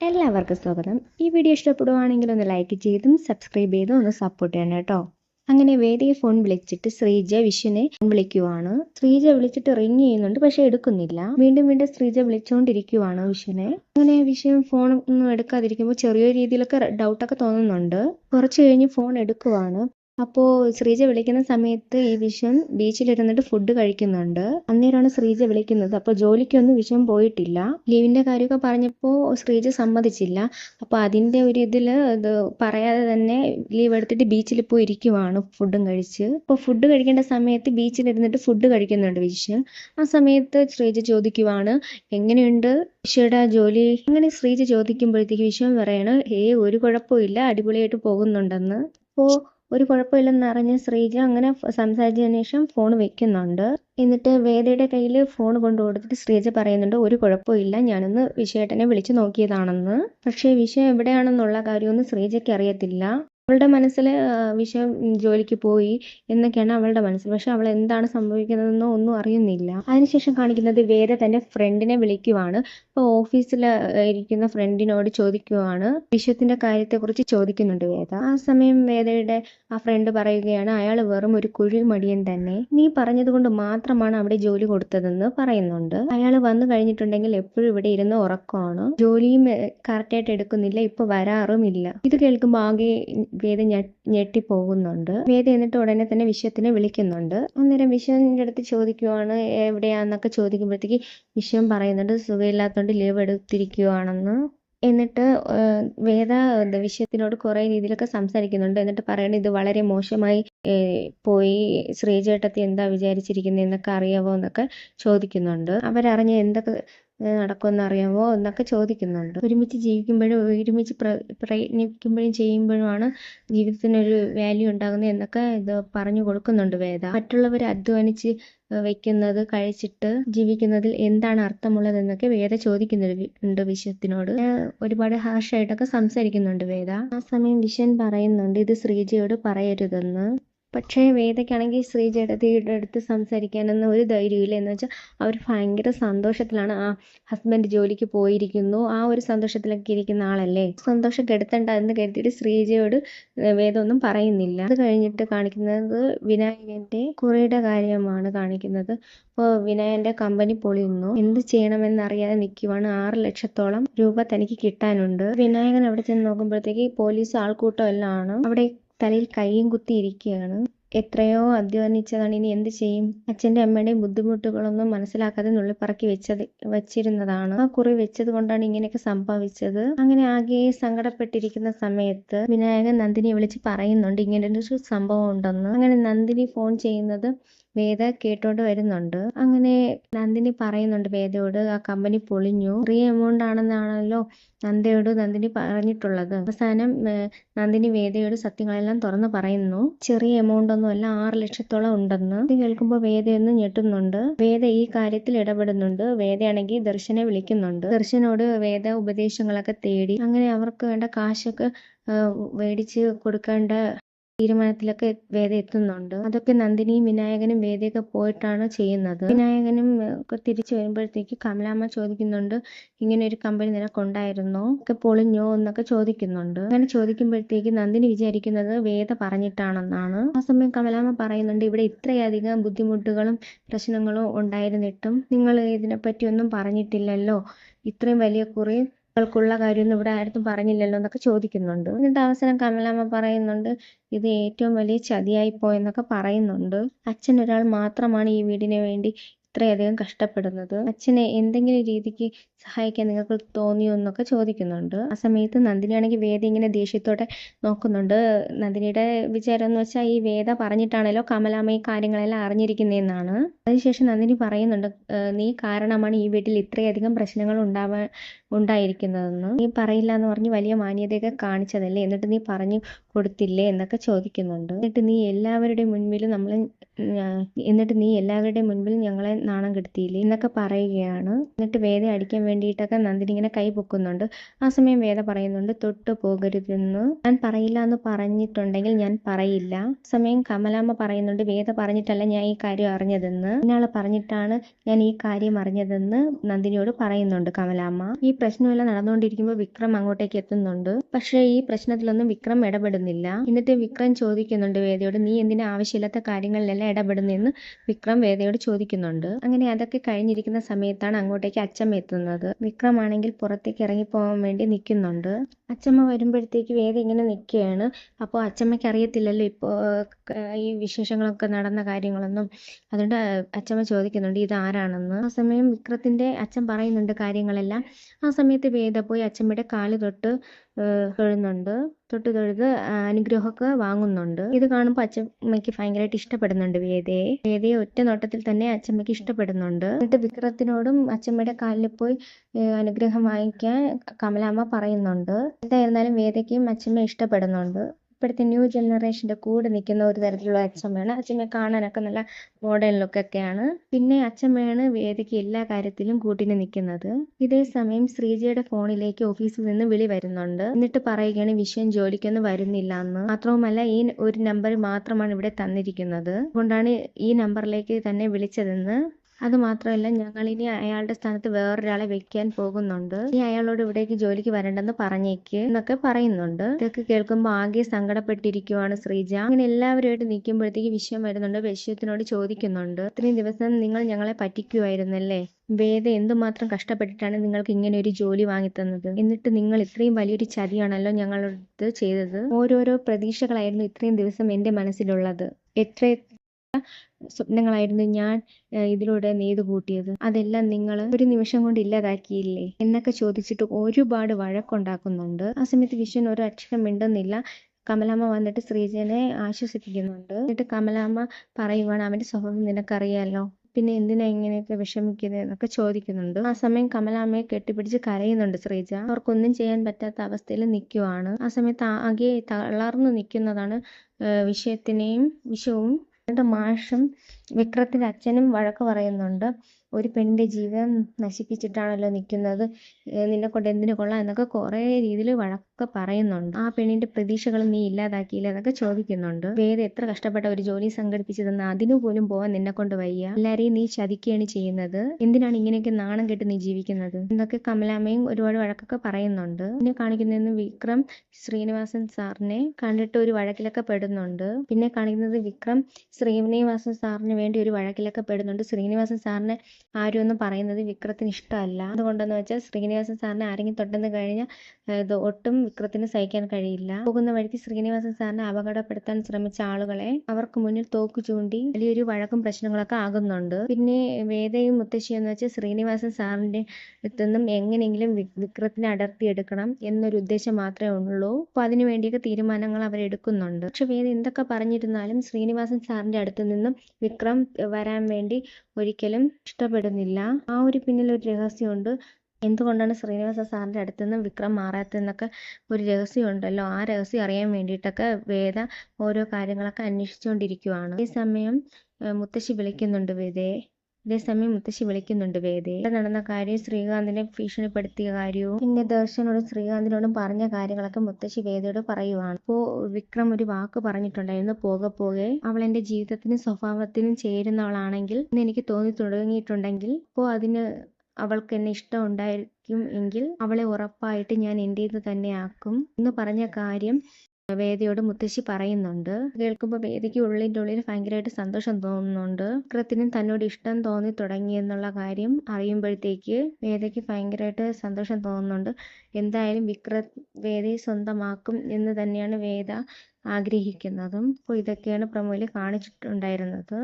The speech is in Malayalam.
എല്ലാവർക്കും സ്വാഗതം. ഈ വീഡിയോ ഇഷ്ടപ്പെടുവാണെങ്കിൽ ഒന്ന് ലൈക്ക് ചെയ്തും സബ്സ്ക്രൈബ് ചെയ്തും ഒന്ന് സപ്പോർട്ട് ചെയ്യണം കേട്ടോ. അങ്ങനെ വേദിയെ ഫോൺ വിളിച്ചിട്ട് ശ്രീജ വിഷുവിനെ വിളിക്കുവാണ്. ശ്രീജ വിളിച്ചിട്ട് റിങ് ചെയ്യുന്നുണ്ട് പക്ഷെ എടുക്കുന്നില്ല. വീണ്ടും വീണ്ടും ശ്രീജ വിളിച്ചുകൊണ്ടിരിക്കുവാണ് വിഷുവിനെ അങ്ങനെ വിഷയം ഫോൺ ഒന്നും എടുക്കാതിരിക്കുമ്പോൾ ചെറിയ രീതിയിലൊക്കെ ഡൗട്ടൊക്കെ തോന്നുന്നുണ്ട്. കുറച്ച് കഴിഞ്ഞ് ഫോൺ എടുക്കുവാണ്. അപ്പോൾ ശ്രീജ വിളിക്കുന്ന സമയത്ത് ഈ വിഷം ബീച്ചിലിരുന്നിട്ട് ഫുഡ് കഴിക്കുന്നുണ്ട്. അന്നേരമാണ് ശ്രീജ വിളിക്കുന്നത്. അപ്പോൾ ജോലിക്കൊന്നും വിഷം പോയിട്ടില്ല. ലീവിന്റെ കാര്യമൊക്കെ പറഞ്ഞപ്പോൾ ശ്രീജ സമ്മതിച്ചില്ല. അപ്പോൾ അതിന്റെ ഒരു ഇതിൽ ഇത് പറയാതെ തന്നെ ലീവ് എടുത്തിട്ട് ബീച്ചിൽ പോയി ഇരിക്കുവാണ് ഫുഡും കഴിച്ച്. അപ്പോൾ ഫുഡ് കഴിക്കേണ്ട സമയത്ത് ബീച്ചിലിരുന്നിട്ട് ഫുഡ് കഴിക്കുന്നുണ്ട് വിഷം ആ സമയത്ത് ശ്രീജ ചോദിക്കുവാണ് എങ്ങനെയുണ്ട് വിശ്വയുടെ ജോലി? അങ്ങനെ ശ്രീജ ചോദിക്കുമ്പോഴത്തേക്ക് വിഷം പറയണം ഏ ഒരു കുഴപ്പമില്ല അടിപൊളിയായിട്ട് പോകുന്നുണ്ടെന്ന്. അപ്പോൾ ഒരു കുഴപ്പമില്ലെന്ന് അറിഞ്ഞ് ശ്രീജ അങ്ങനെ സംസാരിച്ചതിന് ശേഷം ഫോൺ വെക്കുന്നുണ്ട്. എന്നിട്ട് വേദയുടെ കയ്യിൽ ഫോൺ കൊണ്ടു കൊടുത്തിട്ട് ശ്രീജ പറയുന്നുണ്ട് ഒരു കുഴപ്പമില്ല ഞാനൊന്ന് വിഷയേട്ടനെ വിളിച്ചു നോക്കിയതാണെന്ന്. പക്ഷേ വിഷയം എവിടെയാണെന്നുള്ള കാര്യമൊന്നും ശ്രീജയ്ക്ക് അറിയത്തില്ല. അവളുടെ മനസ്സിൽ വിഷയം ജോലിക്ക് പോയി എന്നൊക്കെയാണ് അവളുടെ മനസ്സിൽ. പക്ഷെ അവൾ എന്താണ് സംഭവിക്കുന്നതെന്നോ ഒന്നും അറിയുന്നില്ല. അതിനുശേഷം കാണിക്കുന്നത് വേദ തന്റെ ഫ്രണ്ടിനെ വിളിക്കുവാണ്. അപ്പോൾ ഓഫീസിൽ ഇരിക്കുന്ന ഫ്രണ്ടിനോട് ചോദിക്കുവാണ്. വിഷയത്തിന്റെ കാര്യത്തെക്കുറിച്ച് ചോദിക്കുന്നുണ്ട് വേദ. ആ സമയം വേദയുടെ ആ ഫ്രണ്ട് പറയുകയാണ് അയാൾ വെറും ഒരു കുഴിമടിയൻ തന്നെ. നീ പറഞ്ഞത് കൊണ്ട് മാത്രമാണ് അവിടെ ജോലി കൊടുത്തതെന്ന് പറയുന്നുണ്ട്. അയാൾ വന്നു കഴിഞ്ഞിട്ടുണ്ടെങ്കിൽ എപ്പോഴും ഇവിടെ ഇരുന്ന് ഉറക്കമാണ്. ജോലിയും കറക്റ്റായിട്ട് എടുക്കുന്നില്ല. ഇപ്പൊ വരാറുമില്ല. ഇത് കേൾക്കുമ്പോൾ ആകെ വേദ ഞെട്ടിപ്പോകുന്നുണ്ട്. വേദ എന്നിട്ട് ഉടനെ തന്നെ വിശ്വത്തിനെ വിളിക്കുന്നുണ്ട്. അന്നേരം വിശ്വന്റെ അടുത്ത് ചോദിക്കുവാണ് എവിടെയാന്നൊക്കെ ചോദിക്കുമ്പോഴത്തേക്ക് വിശ്വം പറയുന്നുണ്ട് സുഖമില്ലാത്തതുകൊണ്ട് ലീവ് എടുത്തിരിക്കുവാണെന്ന്. എന്നിട്ട് വേദ വിഷയത്തിനോട് കുറെ രീതിയിലൊക്കെ സംസാരിക്കുന്നുണ്ട്. എന്നിട്ട് പറയണത് ഇത് വളരെ മോശമായി പോയി. ശ്രീചേട്ടത്തി എന്താ വിചാരിച്ചിരിക്കുന്നത് എന്നൊക്കെ അറിയാവോ എന്നൊക്കെ ചോദിക്കുന്നുണ്ട്. അവരറിഞ്ഞ എന്തൊക്കെ നടക്കുമെന്ന് അറിയാമോ എന്നൊക്കെ ചോദിക്കുന്നുണ്ട്. ഒരുമിച്ച് ജീവിക്കുമ്പോഴും ഒരുമിച്ച് പ്ര പ്രയത്നിക്കുമ്പോഴും ചെയ്യുമ്പോഴുമാണ് ജീവിതത്തിനൊരു വാല്യൂ ഉണ്ടാകുന്നത് എന്നൊക്കെ ഇത് പറഞ്ഞു കൊടുക്കുന്നുണ്ട് വേദ. മറ്റുള്ളവർ അധ്വാനിച്ച് വെക്കുന്നത് കഴിച്ചിട്ട് ജീവിക്കുന്നതിൽ എന്താണ് അർത്ഥമുള്ളതെന്നൊക്കെ വേദ ചോദിക്കുന്നുണ്ട് വിശ്വത്തിനോട് ഒരുപാട് ഹാർഷായിട്ടൊക്കെ സംസാരിക്കുന്നുണ്ട് വേദ. ആ സമയം വിശ്വൻ പറയുന്നുണ്ട് ഇത് ശ്രീജയോട് പറയരുതെന്ന്. പക്ഷേ വേദയ്ക്കാണെങ്കിൽ ശ്രീജയുടെ അടുത്ത് സംസാരിക്കാനൊന്നും ഒരു ധൈര്യമില്ല എന്ന് വെച്ചാൽ അവർ ഭയങ്കര സന്തോഷത്തിലാണ് ആ ഹസ്ബൻഡ് ജോലിക്ക് പോയിരിക്കുന്നു. ആ ഒരു സന്തോഷത്തിലൊക്കെ ഇരിക്കുന്ന ആളല്ലേ? സന്തോഷം കെടുത്തണ്ട എന്ന് കരുതിയിട്ട് ശ്രീജയോട് വേദമൊന്നും പറയുന്നില്ല. അത് കഴിഞ്ഞിട്ട് കാണിക്കുന്നത് വിനായകന്റെ കുറയുടെ കാര്യമാണ് കാണിക്കുന്നത്. അപ്പോൾ വിനായകന്റെ കമ്പനി പൊളിയുന്നു. എന്ത് ചെയ്യണമെന്നറിയാതെ നിൽക്കുവാണ് ആറ് ലക്ഷത്തോളം രൂപ തനിക്ക് കിട്ടാനുണ്ട്. വിനായകൻ അവിടെ ചെന്ന് നോക്കുമ്പോഴത്തേക്ക് പോലീസ് ആൾക്കൂട്ടം എല്ലാം ആണ്. അവിടെ തലയിൽ കൈയും കുത്തി ഇരിക്കുകയാണ്. എത്രയോ അധ്വാനിച്ചതാണ് ഇനി എന്ത് ചെയ്യും? അച്ഛന്റെ അമ്മയുടെയും ബുദ്ധിമുട്ടുകളൊന്നും മനസ്സിലാക്കാതെ നുള്ളിപ്പറക്കി വെച്ചത് വെച്ചിരുന്നതാണ്. ആ കുറി വെച്ചത് കൊണ്ടാണ് ഇങ്ങനെയൊക്കെ സംഭവിച്ചത്. അങ്ങനെ ആകെ സങ്കടപ്പെട്ടിരിക്കുന്ന സമയത്ത് വിനായകൻ നന്ദിനിയെ വിളിച്ച് പറയുന്നുണ്ട് ഇങ്ങനെ ഒരു സംഭവം ഉണ്ടെന്ന്. അങ്ങനെ നന്ദിനി ഫോൺ ചെയ്യുന്നത് വേദ കേട്ടോണ്ട് വരുന്നുണ്ട്. അങ്ങനെ നന്ദിനി പറയുന്നുണ്ട് വേദയോട് ആ കമ്പനി പൊളിഞ്ഞു. ചെറിയ എമൗണ്ട് ആണെന്നാണല്ലോ നന്ദയോട് നന്ദിനി പറഞ്ഞിട്ടുള്ളത്. അവസാനം നന്ദിനി വേദയോട് സത്യങ്ങളെല്ലാം തുറന്നു പറയുന്നു. ചെറിയ എമൗണ്ട് ഒന്നും അല്ല ആറ് ലക്ഷത്തോളം ഉണ്ടെന്ന്. ഇത് കേൾക്കുമ്പോൾ വേദയൊന്ന് ഞെട്ടുന്നുണ്ട്. വേദ ഈ കാര്യത്തിൽ ഇടപെടുന്നുണ്ട്. വേദയാണെങ്കിൽ ദർശനെ വിളിക്കുന്നുണ്ട്. ദർശനോട് വേദ ഉപദേശങ്ങളൊക്കെ തേടി അങ്ങനെ അവർക്ക് വേണ്ട കാശൊക്കെ മേടിച്ച് കൊടുക്കേണ്ട തീരുമാനത്തിലൊക്കെ വേദ എത്തുന്നുണ്ട് അതൊക്കെ നന്ദിനിയും വിനായകനും വേദയൊക്കെ പോയിട്ടാണ് ചെയ്യുന്നത്. വിനായകനും ഒക്കെ തിരിച്ചു വരുമ്പോഴത്തേക്ക് കമലാമ്മ ചോദിക്കുന്നുണ്ട് ഇങ്ങനെ ഒരു കമ്പനി നിനക്കുണ്ടായിരുന്നോ? ഒക്കെ പൊളിഞ്ഞോ എന്നൊക്കെ ചോദിക്കുന്നുണ്ട്. അങ്ങനെ ചോദിക്കുമ്പോഴത്തേക്ക് നന്ദിനി വിചാരിക്കുന്നത് വേദ പറഞ്ഞിട്ടാണെന്നാണ്. ആ സമയം കമലാമ്മ പറയുന്നുണ്ട് ഇവിടെ ഇത്രയധികം ബുദ്ധിമുട്ടുകളും പ്രശ്നങ്ങളും ഉണ്ടായിരുന്നിട്ടും നിങ്ങൾ ഇതിനെപ്പറ്റി ഒന്നും പറഞ്ഞിട്ടില്ലല്ലോ. ഇത്രയും വലിയ കുറി ൾക്കുള്ള കാര്യമൊന്നും ഇവിടെ ആരും പറഞ്ഞില്ലല്ലോ എന്നൊക്കെ ചോദിക്കുന്നുണ്ട്. എന്നിട്ട് അവസാനം കമലാമ്മ പറയുന്നുണ്ട് ഇത് ഏറ്റവും വലിയ ചതിയായി പോയെന്നൊക്കെ പറയുന്നുണ്ട്. അച്ഛൻ ഒരാൾ മാത്രമാണ് ഈ വീടിന് വേണ്ടി ഇത്രയധികം കഷ്ടപ്പെടുന്നത്. അച്ഛനെ എന്തെങ്കിലും രീതിക്ക് സഹായിക്കാൻ നിങ്ങൾക്ക് തോന്നിയോ എന്നൊക്കെ ചോദിക്കുന്നുണ്ട്. ആ സമയത്ത് നന്ദിനിയാണെങ്കിൽ വേദ ഇങ്ങനെ ദേഷ്യത്തോടെ നോക്കുന്നുണ്ട്. നന്ദിനിയുടെ വിചാരം എന്ന് വെച്ചാൽ ഈ വേദ പറഞ്ഞിട്ടാണല്ലോ കമലാമ്മ ഈ കാര്യങ്ങളെല്ലാം അറിഞ്ഞിരിക്കുന്നതെന്നാണ്. അതിനുശേഷം നന്ദിനി പറയുന്നുണ്ട് നീ കാരണമാണ് ഈ വീട്ടിൽ ഇത്രയധികം പ്രശ്നങ്ങൾ ഉണ്ടാവാൻ ഉണ്ടായിരിക്കുന്നതെന്ന്. നീ പറയില്ല എന്ന് പറഞ്ഞ് വലിയ മാന്യതയൊക്കെ കാണിച്ചതല്ലേ? എന്നിട്ട് നീ പറഞ്ഞു കൊടുത്തില്ലേ എന്നൊക്കെ ചോദിക്കുന്നുണ്ട്. എന്നിട്ട് നീ എല്ലാവരുടെ മുൻപിൽ നമ്മൾ എന്നിട്ട് നീ എല്ലാവരുടെ മുൻപിൽ ഞങ്ങളെ നാണം കെടുത്തിയില്ലേ എന്നൊക്കെ പറയുകയാണ്. എന്നിട്ട് വേദ അടിക്കാൻ വേണ്ടിയിട്ടൊക്കെ നന്ദിനി ഇങ്ങനെ കൈ പൊക്കുന്നുണ്ട്. ആ സമയം വേദ പറയുന്നുണ്ട് തൊട്ട് പോകരുതെന്ന്. ഞാൻ പറയില്ല എന്ന് പറഞ്ഞിട്ടുണ്ടെങ്കിൽ ഞാൻ പറയില്ല. സമയം കമലാമ്മ പറയുന്നുണ്ട് വേദ പറഞ്ഞിട്ടല്ല ഞാൻ ഈ കാര്യം അറിഞ്ഞതെന്ന്. ഇന്നാൾ പറഞ്ഞിട്ടാണ് ഞാൻ ഈ കാര്യം അറിഞ്ഞതെന്ന് നന്ദിനിയോട് പറയുന്നുണ്ട് കമലാമ്മ. ഈ പ്രശ്നമെല്ലാം നടന്നുകൊണ്ടിരിക്കുമ്പോൾ വിക്രം അങ്ങോട്ടേക്ക് എത്തുന്നുണ്ട്. പക്ഷേ ഈ പ്രശ്നത്തിലൊന്നും വിക്രം ഇടപെടുന്നില്ല. എന്നിട്ട് വിക്രം ചോദിക്കുന്നുണ്ട് വേദയോട് നീ എന്തിനാ ആവശ്യമില്ലാത്ത കാര്യങ്ങളിലെല്ലാം ഇടപെടുന്നെന്ന്? വിക്രം വേദയോട് ചോദിക്കുന്നുണ്ട്. അങ്ങനെ അതൊക്കെ കഴിഞ്ഞിരിക്കുന്ന സമയത്താണ് അങ്ങോട്ടേക്ക് അച്ചമ്മ എത്തുന്നത്. വിക്രം ആണെങ്കിൽ പുറത്തേക്ക് ഇറങ്ങിപ്പോകാൻ വേണ്ടി നിൽക്കുന്നുണ്ട്. അച്ചമ്മ വരുമ്പോഴത്തേക്ക് വേദ ഇങ്ങനെ നിൽക്കുകയാണ്. അപ്പോൾ അച്ചമ്മയ്ക്ക് അറിയത്തില്ലല്ലോ ഇപ്പോൾ ഈ വിശേഷങ്ങളൊക്കെ നടന്ന കാര്യങ്ങളൊന്നും. അതുകൊണ്ട് അച്ചമ്മ ചോദിക്കുന്നുണ്ട് ഇത് ആരാണെന്ന് ആ സമയം വിക്രത്തിന്റെ അച്ഛൻ പറയുന്നുണ്ട് കാര്യങ്ങളെല്ലാം. ആ സമയത്ത് വേദ പോയി അച്ചമ്മയുടെ കാൽ തൊട്ട് തൊഴുന്നുണ്ട് തൊട്ട് തൊഴുത് അനുഗ്രഹമൊക്കെ വാങ്ങുന്നുണ്ട്. ഇത് കാണുമ്പോൾ അച്ചമ്മയ്ക്ക് ഭയങ്കരമായിട്ട് ഇഷ്ടപ്പെടുന്നുണ്ട് വേദയെ. വേദയെ ഒറ്റ നോട്ടത്തിൽ തന്നെ അച്ചമ്മയ്ക്ക് ഇഷ്ടപ്പെടുന്നുണ്ട്. എന്നിട്ട് വിക്രത്തിനോടും അച്ചമ്മയുടെ കാലിൽ പോയി അനുഗ്രഹം വാങ്ങിക്കാൻ കമലാമ്മ പറയുന്നുണ്ട്. എന്തായിരുന്നാലും വേദയ്ക്കും അച്ചമ്മയെ ഇഷ്ടപ്പെടുന്നുണ്ട്. ഇപ്പോഴത്തെ ന്യൂ ജനറേഷന്റെ കൂടെ നിൽക്കുന്ന ഒരു തരത്തിലുള്ള അച്ഛൻ വേണം. അച്ഛനെ കാണാനൊക്കെ നല്ല മോഡേൺ ലുക്കൊക്കെയാണ് പിന്നെ അച്ചമ്മയാണ് വേദയ്ക്ക് എല്ലാ കാര്യത്തിലും കൂട്ടിന് നിൽക്കുന്നത് ഇതേ സമയം ശ്രീജയുടെ ഫോണിലേക്ക് ഓഫീസിൽ നിന്ന് വിളി വരുന്നുണ്ട്. എന്നിട്ട് പറയുകയാണ് വിഷയം ജോലിക്കൊന്നും വരുന്നില്ല എന്ന്. മാത്രവുമല്ല ഈ ഒരു നമ്പർ മാത്രമാണ് ഇവിടെ തന്നിരിക്കുന്നത്. അതുകൊണ്ടാണ് ഈ നമ്പറിലേക്ക് തന്നെ വിളിച്ചതെന്ന്. അത് മാത്രമല്ല ഇനി അയാളുടെ സ്ഥാനത്ത് വേറൊരാളെ വെക്കാൻ പോകുന്നുണ്ട്. ഇനി അയാളോട് ഇവിടേക്ക് ജോലിക്ക് വരണ്ടെന്ന് പറഞ്ഞേക്ക് എന്നൊക്കെ പറയുന്നുണ്ട്. ഇതൊക്കെ കേൾക്കുമ്പോൾ ആകെ സങ്കടപ്പെട്ടിരിക്കുവാണ് ശ്രീജ. അങ്ങനെ എല്ലാവരുമായിട്ട് നിൽക്കുമ്പോഴത്തേക്ക് വിഷയം വരുന്നുണ്ട്. ബഷ്യത്തിനോട് ചോദിക്കുന്നുണ്ട്. ഇത്രയും ദിവസം നിങ്ങൾ ഞങ്ങളെ പറ്റിക്കുമായിരുന്നല്ലേ വേദ എന്തുമാത്രം കഷ്ടപ്പെട്ടിട്ടാണ് നിങ്ങൾക്ക് ഇങ്ങനെ ഒരു ജോലി വാങ്ങിത്തന്നത്? എന്നിട്ട് നിങ്ങൾ ഇത്രയും വലിയൊരു ചതിയാണല്ലോ ഞങ്ങളോട് ചെയ്തത്? ഓരോരോ പ്രതീക്ഷകളായിരുന്നു ഇത്രയും ദിവസം എന്റെ മനസ്സിലുള്ളത്. എത്ര സ്വപ്നങ്ങളായിരുന്നു ഞാൻ ഇതിലൂടെ നെയ്തു കൂട്ടിയത്. അതെല്ലാം നിങ്ങൾ ഒരു നിമിഷം കൊണ്ട് ഇല്ലാതാക്കിയില്ലേ? എന്നൊക്കെ ചോദിച്ചിട്ട് ഒരുപാട് വഴക്കുണ്ടാക്കുന്നുണ്ട്. ആ സമയത്ത് വിശ്വൻ ഒരു അക്ഷരം മിണ്ടുന്നില്ല. കമലാമ്മ വന്നിട്ട് ശ്രീജനെ ആശ്വസിപ്പിക്കുന്നുണ്ട്. എന്നിട്ട് കമലാമ്മ പറയുവാണ് അവന്റെ സ്വഭാവം നിനക്കറിയാലോ? പിന്നെ എന്തിനാ ഇങ്ങനെയൊക്കെ വിഷമിക്കുന്നത് എന്നൊക്കെ ചോദിക്കുന്നുണ്ട്. ആ സമയം കമലാമ്മയെ കെട്ടിപ്പിടിച്ച് കരയുന്നുണ്ട് ശ്രീജ. അവർക്കൊന്നും ചെയ്യാൻ പറ്റാത്ത അവസ്ഥയിൽ നിൽക്കുവാണ് ആ സമയത്ത് ആകെ തളർന്നു നിൽക്കുന്നതാണ് വിഷയത്തിനെയും വിഷവും എന്നിട്ട് മാഷും വിക്രത്തിന്റെ അച്ഛനും വഴക്ക് പറയുന്നുണ്ട്. ഒരു പെണ്ണിന്റെ ജീവൻ നശിപ്പിച്ചിട്ടാണല്ലോ നിൽക്കുന്നത് നിന്നെ കൊണ്ട് എന്തിനു കൊള്ളാം എന്നൊക്കെ കുറേ രീതിയിൽ വഴക്കൊക്കെ പറയുന്നുണ്ട്. ആ പെണ്ണിന്റെ പ്രതീക്ഷകൾ നീ ഇല്ലാതാക്കിയില്ല എന്നൊക്കെ ചോദിക്കുന്നുണ്ട്. വേറെ എത്ര കഷ്ടപ്പെട്ട ഒരു ജോലി സംഘടിപ്പിച്ചതെന്ന് അതിനു പോലും പോവാൻ നിന്നെ കൊണ്ട് വയ്യ. എല്ലാരെയും നീ ചതിക്കുകയാണ് ചെയ്യുന്നത്. എന്തിനാണ് ഇങ്ങനെയൊക്കെ നാണം കെട്ട് നീ ജീവിക്കുന്നത്? എന്നൊക്കെ കമലാമ്മയും ഒരുപാട് വഴക്കൊക്കെ പറയുന്നുണ്ട്. പിന്നെ കാണിക്കുന്നതെന്ന് വിക്രം ശ്രീനിവാസൻ സാറിനെ കണ്ടിട്ട് ഒരു വഴക്കിലൊക്കെ പെടുന്നുണ്ട്. പിന്നെ കാണിക്കുന്നത് വിക്രം ശ്രീനിവാസൻ സാറിന് വേണ്ടി ഒരു വഴക്കിലൊക്കെ പെടുന്നുണ്ട്. ശ്രീനിവാസൻ സാറിനെ ആരും ഒന്നും പറയുന്നത് വിക്രത്തിന് ഇഷ്ടമല്ല. അതുകൊണ്ടെന്ന് വെച്ചാൽ ശ്രീനിവാസൻ സാറിനെ ആരെങ്കിലും തൊട്ടെന്ന് കഴിഞ്ഞാൽ ഇത് ഒട്ടും വിക്രത്തിന് സഹിക്കാൻ കഴിയില്ല. പോകുന്ന വഴിക്ക് ശ്രീനിവാസൻ സാറിനെ അപകടപ്പെടുത്താൻ ശ്രമിച്ച ആളുകളെ അവർക്ക് മുന്നിൽ തോക്ക് ചൂണ്ടി വലിയൊരു വഴക്കും പ്രശ്നങ്ങളൊക്കെ ആകുന്നുണ്ട്. പിന്നെ വേദയും മുത്തശ്ശിയും എന്ന് വെച്ചാൽ ശ്രീനിവാസൻ സാറിന്റെ അടുത്തുനിന്നും എങ്ങനെയെങ്കിലും വിക്രത്തിനെ അടർത്തിയെടുക്കണം എന്നൊരു ഉദ്ദേശം മാത്രമേ ഉള്ളൂ. അപ്പൊ അതിനു വേണ്ടിയൊക്കെ തീരുമാനങ്ങൾ അവരെടുക്കുന്നുണ്ട്. പക്ഷെ വേദ എന്തൊക്കെ പറഞ്ഞിരുന്നാലും ശ്രീനിവാസൻ സാറിന്റെ അടുത്ത് നിന്നും വിക്രം വരാൻ വേണ്ടി ഒരിക്കലും ഇഷ്ടപ്പെടുന്നില്ല. ആ ഒരു പിന്നിൽ ഒരു രഹസ്യമുണ്ട്. എന്തുകൊണ്ടാണ് ശ്രീനിവാസ സാറിന്റെ അടുത്ത് നിന്ന് വിക്രം മാറാത്തതെന്നൊക്കെ ഒരു രഹസ്യമുണ്ടല്ലോ. ആ രഹസ്യം അറിയാൻ വേണ്ടിയിട്ടൊക്കെ വേദ ഓരോ കാര്യങ്ങളൊക്കെ അന്വേഷിച്ചുകൊണ്ടിരിക്കുവാണ്. ഈ സമയം മുത്തശ്ശി വിളിക്കുന്നുണ്ട് വേദയെ. ഇതേസമയം മുത്തശ്ശി വിളിക്കുന്നുണ്ട് വേദയെ നടന്ന കാര്യം ശ്രീകാന്തിനെ ഭീഷണിപ്പെടുത്തിയ കാര്യവും പിന്നെ ദർശനോടും ശ്രീകാന്തിനോടും പറഞ്ഞ കാര്യങ്ങളൊക്കെ മുത്തശ്ശി വേദയോട് പറയുവാണ്. ഇപ്പോ വിക്രം ഒരു വാക്ക് പറഞ്ഞിട്ടുണ്ടായിരുന്നു പോകെ പോകെ. അവൾ എന്റെ ജീവിതത്തിനും സ്വഭാവത്തിനും ചേരുന്നവളാണെങ്കിൽ എന്ന് എനിക്ക് തോന്നി തുടങ്ങിയിട്ടുണ്ടെങ്കിൽ അപ്പോ അതിന് അവൾക്ക് എന്നെ ഇഷ്ടം ഉണ്ടായിരിക്കും എങ്കിൽ അവളെ ഉറപ്പായിട്ട് ഞാൻ എന്റേത് തന്നെ ആക്കും എന്ന് പറഞ്ഞ കാര്യം വേദയോട് മുത്തശ്ശി പറയുന്നുണ്ട്. കേൾക്കുമ്പോൾ വേദിക്ക് ഉള്ളിന്റെ ഉള്ളിൽ ഭയങ്കരമായിട്ട് സന്തോഷം തോന്നുന്നുണ്ട്. വിക്രത്തിനും തന്നോട് ഇഷ്ടം തോന്നി തുടങ്ങി എന്നുള്ള കാര്യം അറിയുമ്പോഴത്തേക്ക് വേദയ്ക്ക് ഭയങ്കരമായിട്ട് സന്തോഷം തോന്നുന്നുണ്ട്. എന്തായാലും വിക്ര വേദയെ സ്വന്തമാക്കും എന്ന് തന്നെയാണ് വേദ ആഗ്രഹിക്കുന്നതും. അപ്പോൾ ഇതൊക്കെയാണ് പ്രമോയിൽ കാണിച്ചിട്ടുണ്ടായിരുന്നത്.